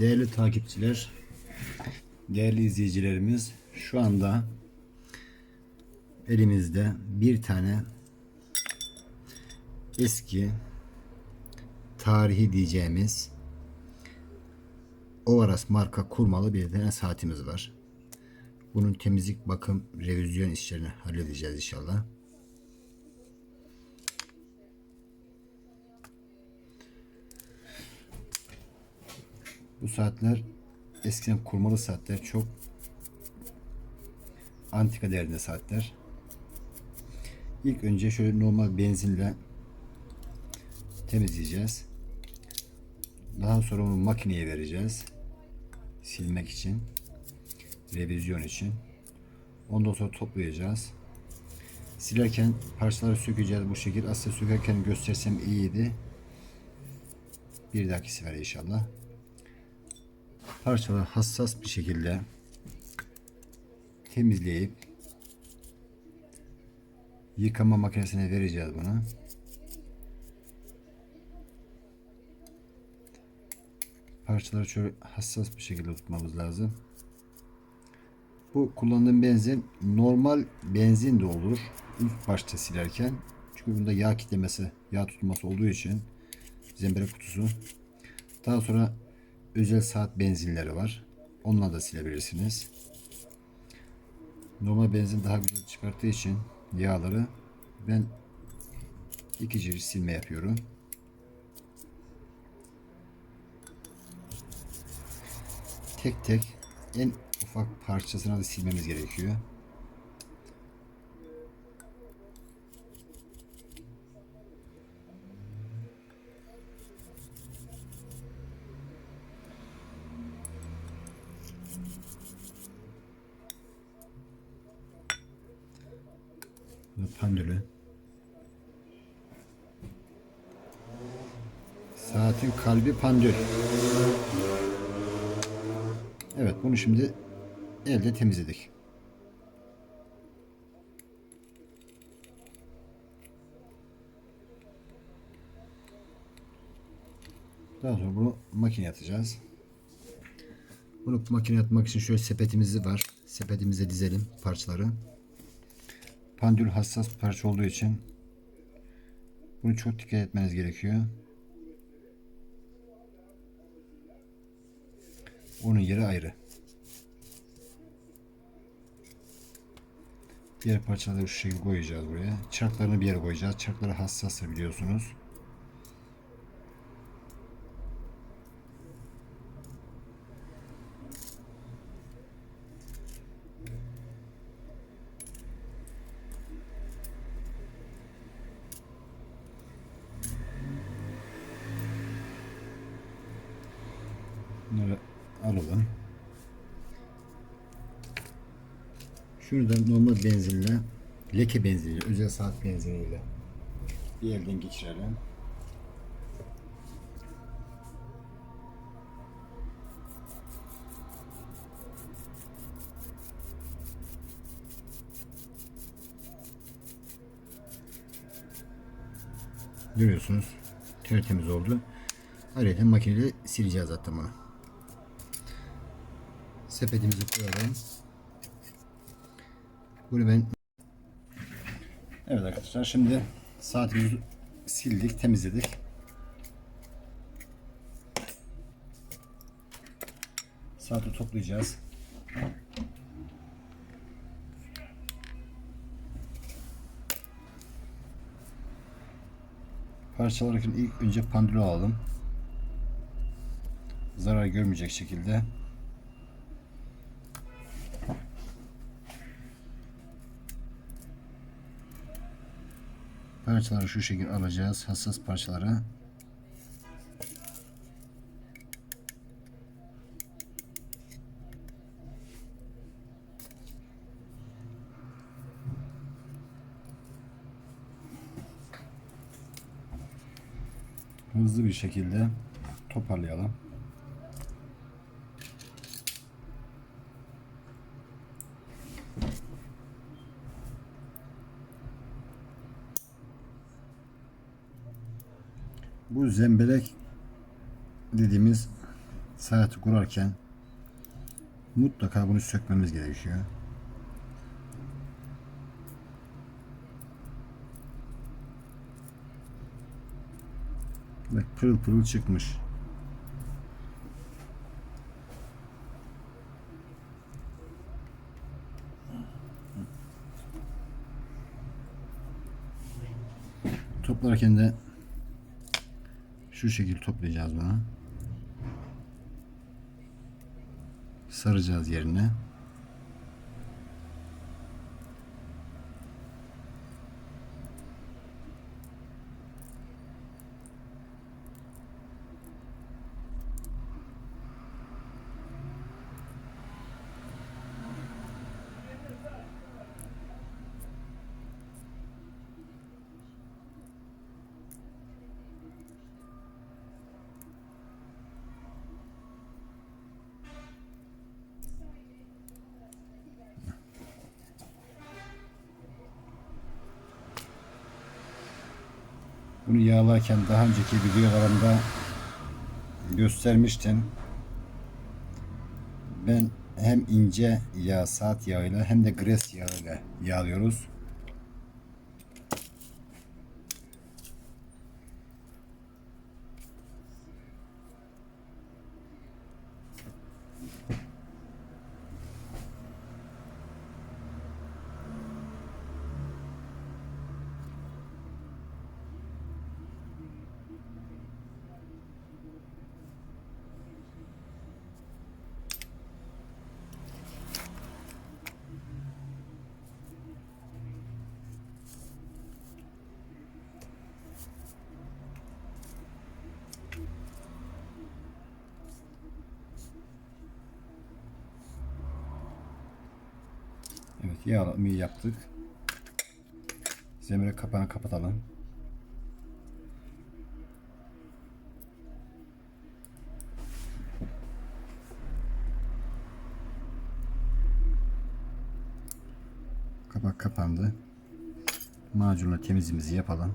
Değerli takipçiler, değerli izleyicilerimiz şu anda elimizde bir tane eski tarihi diyeceğimiz Ovaras marka kurmalı bir tane saatimiz var. Bunun temizlik, bakım, revizyon işlerini halledeceğiz inşallah. Bu saatler eskiden kurmalı saatler çok antika değerinde saatler. İlk önce şöyle normal benzinle temizleyeceğiz. Daha sonra onu makineye vereceğiz. Silmek için. Revizyon için. Ondan sonra toplayacağız. Silerken parçaları sökeceğiz bu şekilde. Aslında sökerken göstersem iyiydi. Bir dahaki sefer inşallah parçaları hassas bir şekilde temizleyip yıkama makinesine vereceğiz bunu. Parçaları şöyle hassas bir şekilde tutmamız lazım. Bu kullandığım benzin normal benzin de olur. İlk başta silerken. Çünkü bunda yağ kitlemesi, yağ tutması olduğu için zembere kutusu. Daha sonra özel saat benzinleri var. Onunla da silebilirsiniz. Normal benzin daha güzel çıkarttığı için yağları ben iki cirit silme yapıyorum. Tek tek en ufak parçasına da silmemiz gerekiyor. Ve pandülü. Saatin kalbi pandül. Evet bunu şimdi elde temizledik. Daha sonra bunu makineye atacağız. Bunu makineye atmak için şöyle sepetimiz var. Sepetimize dizelim parçaları. Pandül hassas bir parça olduğu için bunu çok dikkat etmeniz gerekiyor. Onun yeri ayrı. Diğer parçaları şu şekilde koyacağız buraya. Çarklarını bir yere koyacağız. Çarkları hassastır biliyorsunuz. Bunları alalım. Şunu da normal benzinle, leke benziniyle, özel saat benziniyle bir elden geçirelim. Görüyorsunuz tertemiz oldu. Ayrıca makineyle sileceğiz zaten bunu. Sepetimizi koyalım. Bunu ben Evet arkadaşlar şimdi saatimizi sildik, temizledik. Saati toplayacağız. Parçalarken ilk önce pandülü alalım. Zarar görmeyecek şekilde. Parçaları şu şekilde alacağız. Hassas parçaları. Hızlı bir şekilde toparlayalım. Bu zembelek dediğimiz saati kurarken mutlaka bunu sökmemiz gerekiyor. Bak pırıl pırıl çıkmış. Toplarken de şu şekilde toplayacağız bunu. Saracağız yerine. Bunu yağlarken daha önceki videolarımda göstermiştim. Ben hem ince yağ saat yağıyla hem de gres yağıyla yağlıyoruz. Evet yağlamayı yaptık. Zemire kapağını kapatalım. Kapak kapandı. Macunla temizliğimizi yapalım.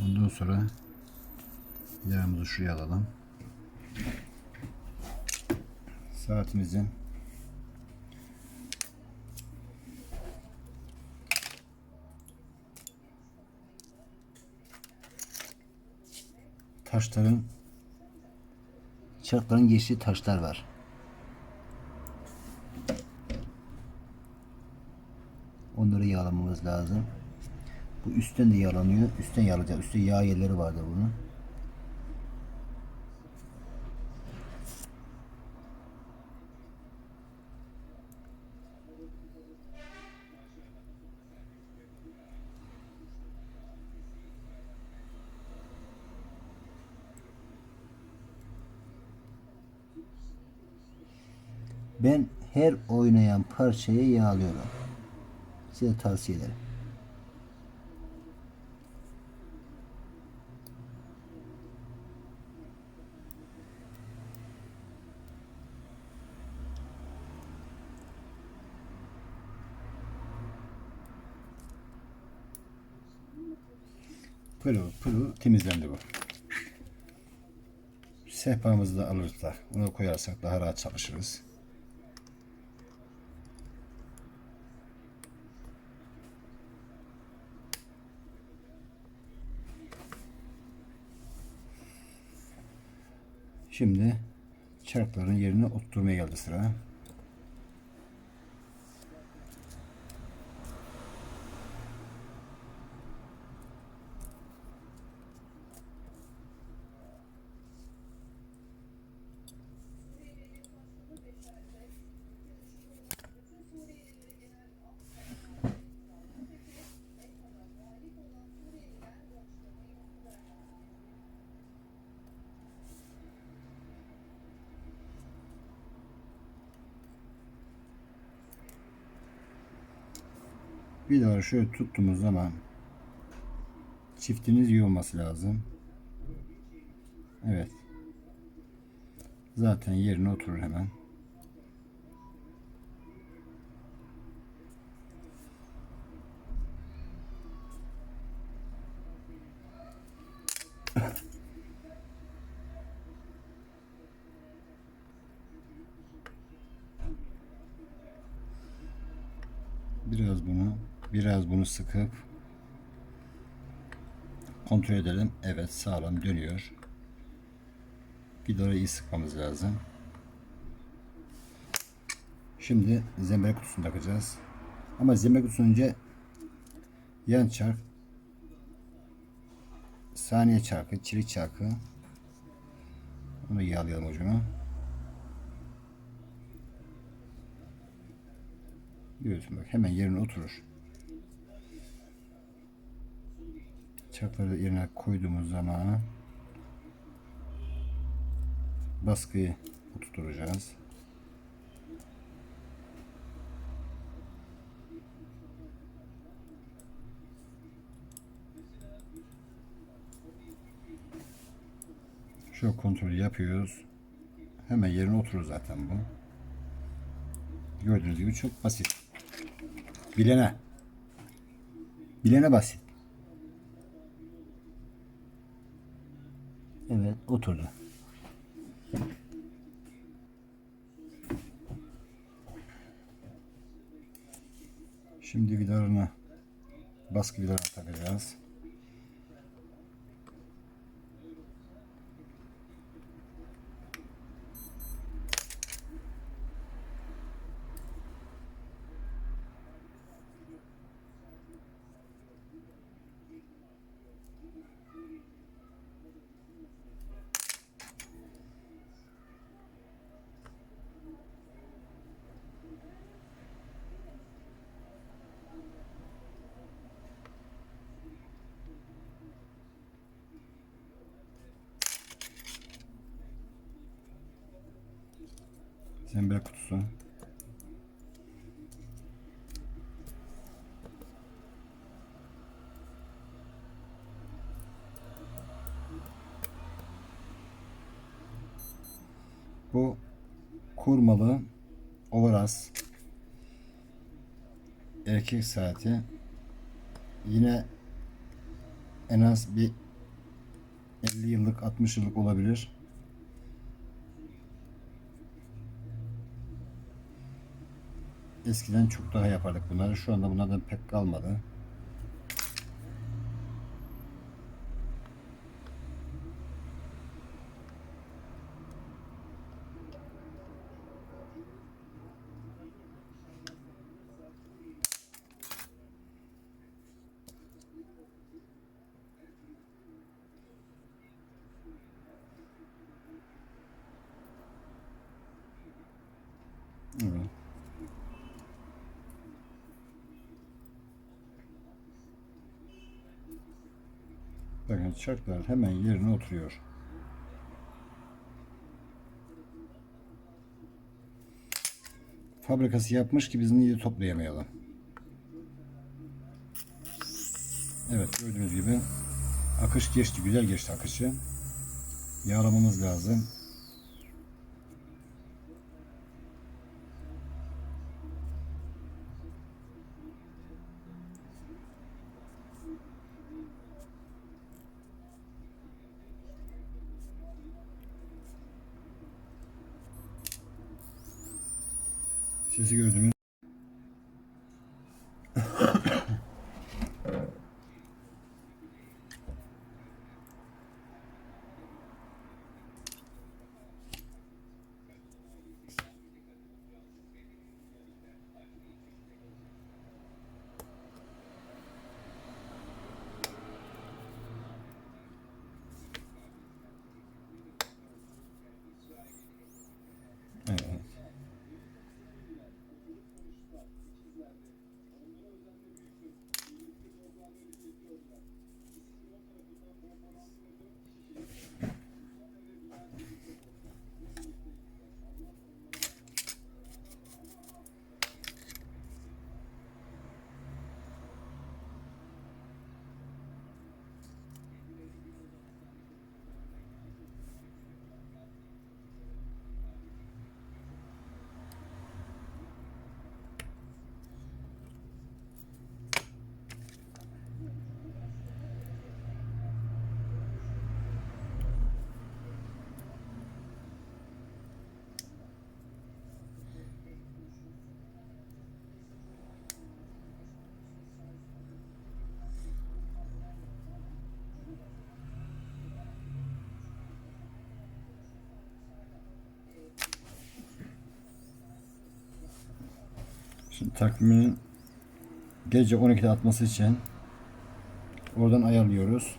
Ondan sonra yağımızı şuraya alalım. Saatimizin taşların çarkların geçtiği taşlar var. Onları yağlamamız lazım. Bu üstten de yağlanıyor. Üstten yağlayacağız. Üstte yağ yerleri vardır bunun. Ben her oynayan parçayı yağlıyorum. Size tavsiye ederim. Pırıl pırıl temizlendi bu. Sehpamızı da alırız da onu koyarsak daha rahat çalışırız. Şimdi çarkların yerine oturtmaya geldi sıra. Bir daha şöyle tuttuğumuz zaman çiftimiz iyi olması lazım. Evet. Zaten yerine oturur hemen. Biraz bunu sıkıp kontrol edelim. Evet sağlam dönüyor. Vidaları iyi sıkmamız lazım. Şimdi zemberek kutusunu takacağız. Ama zemberek kutusu önce yan çark saniye çarkı, çirik çarkı onu yağlayalım ucunu. Görüyorsun bak hemen yerine oturur. Çarkları da yerine koyduğumuz zaman baskıyı oturtacağız. Şu kontrolü yapıyoruz. Hemen yerine oturur zaten bu. Gördüğünüz gibi çok basit. Bilene. Bilene basit. Evet oturdu. Şimdi vidalarını baskı vidalarını takacağız. Zemberek kutusu. Bu kurmalı overas erkek saati yine en az bir 50 yıllık 60 yıllık olabilir. Eskiden çok daha yapardık bunları. Şu anda bunlardan pek kalmadı. Evet. Bakın çarklar hemen yerine oturuyor. Fabrikası yapmış ki biz niye toplayamayalım. Evet gördüğünüz gibi akış geçti. Güzel geçti akışı. Yağlamamız lazım. Sesi gördünüz. Evet. Şimdi takvimin gece 12'de atması için oradan ayarlıyoruz.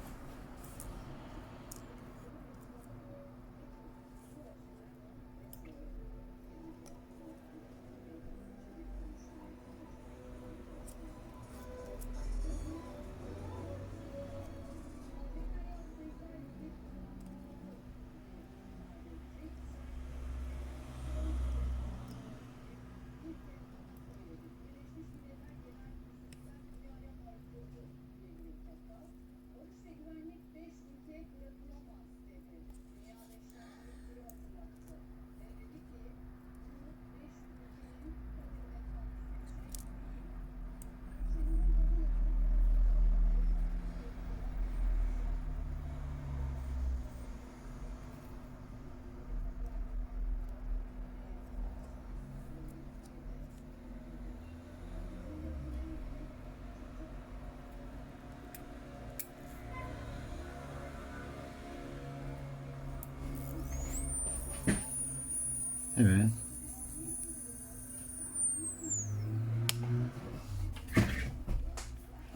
Evet.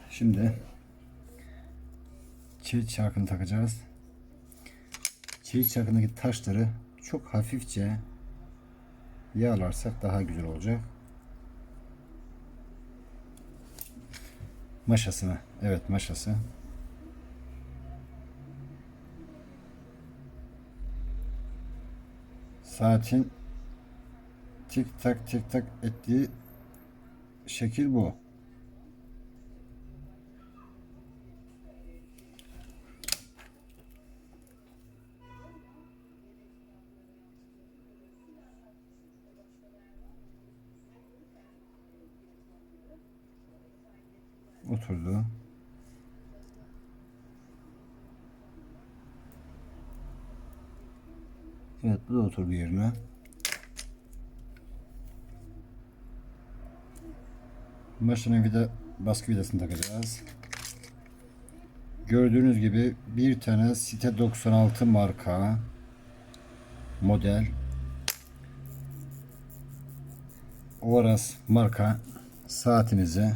Şimdi çelik çarkını takacağız. Çelik çarkındaki taşları çok hafifçe yağlarsak daha güzel olacak. Maşasını. Evet maşası. Saatin tik tak tik tak ettiği şekil bu. Oturdu. Evet bu da oturdu yerine. Başına vida baskı vidasını takacağız. Gördüğünüz gibi bir tane Site 96 marka model Oras marka saatimizi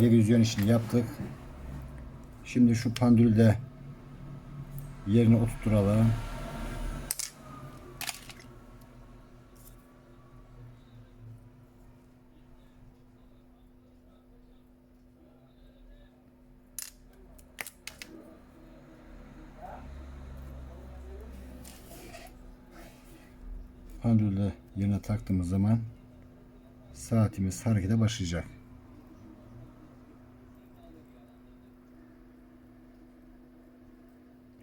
revizyon işini yaptık. Şimdi şu pandülü de yerine oturtturalım. Pandülü de yerine taktığımız zaman saatimiz harekete başlayacak.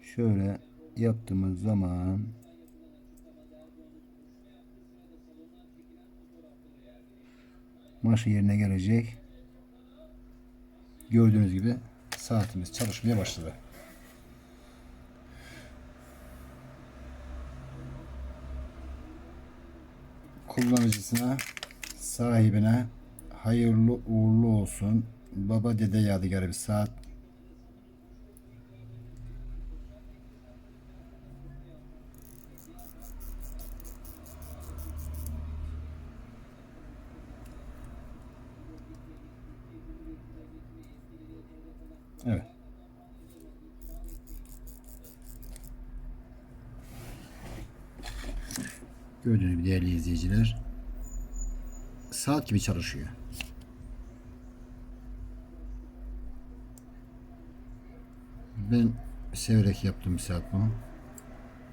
Şöyle yaptığımız zaman marşı yerine gelecek. Gördüğünüz gibi saatimiz çalışmaya başladı. Kullanıcısına, sahibine hayırlı uğurlu olsun. Baba dede yadigarı bir saat. Evet. Gördüğünüz gibi değerli izleyiciler saat gibi çalışıyor. Ben severek yaptım saat bu.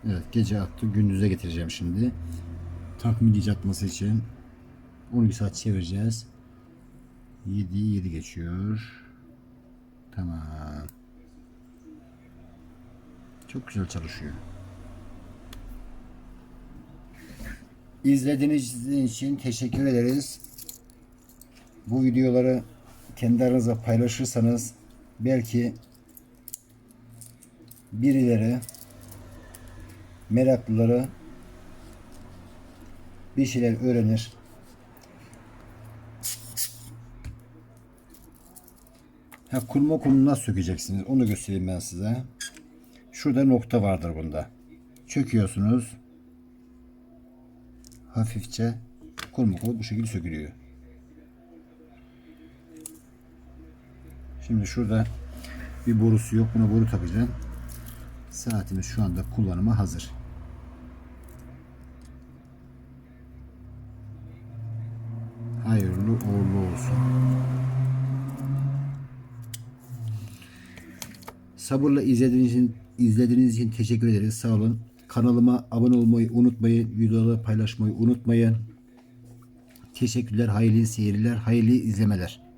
Evet gece attı gündüze getireceğim şimdi. Takmilici atması için 12 saat çevireceğiz. 7 7 geçiyor. Tamam. Çok güzel çalışıyor. İzlediğiniz için teşekkür ederiz. Bu videoları kendi aranızda paylaşırsanız belki birileri meraklıları bir şeyler öğrenir. Ha, kurma kumunu nasıl sökeceksiniz? Onu göstereyim ben size. Şurada nokta vardır bunda. Çöküyorsunuz hafifçe kurmakla bu şekilde sökülüyor. Şimdi şurada bir borusu yok. Buna boru takacağım. Saatimiz şu anda kullanıma hazır. Hayırlı uğurlu olsun. Sabırla izlediğiniz için, izlediğiniz için teşekkür ederiz. Sağ olun. Kanalıma abone olmayı unutmayın. Videoları paylaşmayı unutmayın. Teşekkürler, hayırlı seyirler, hayırlı izlemeler.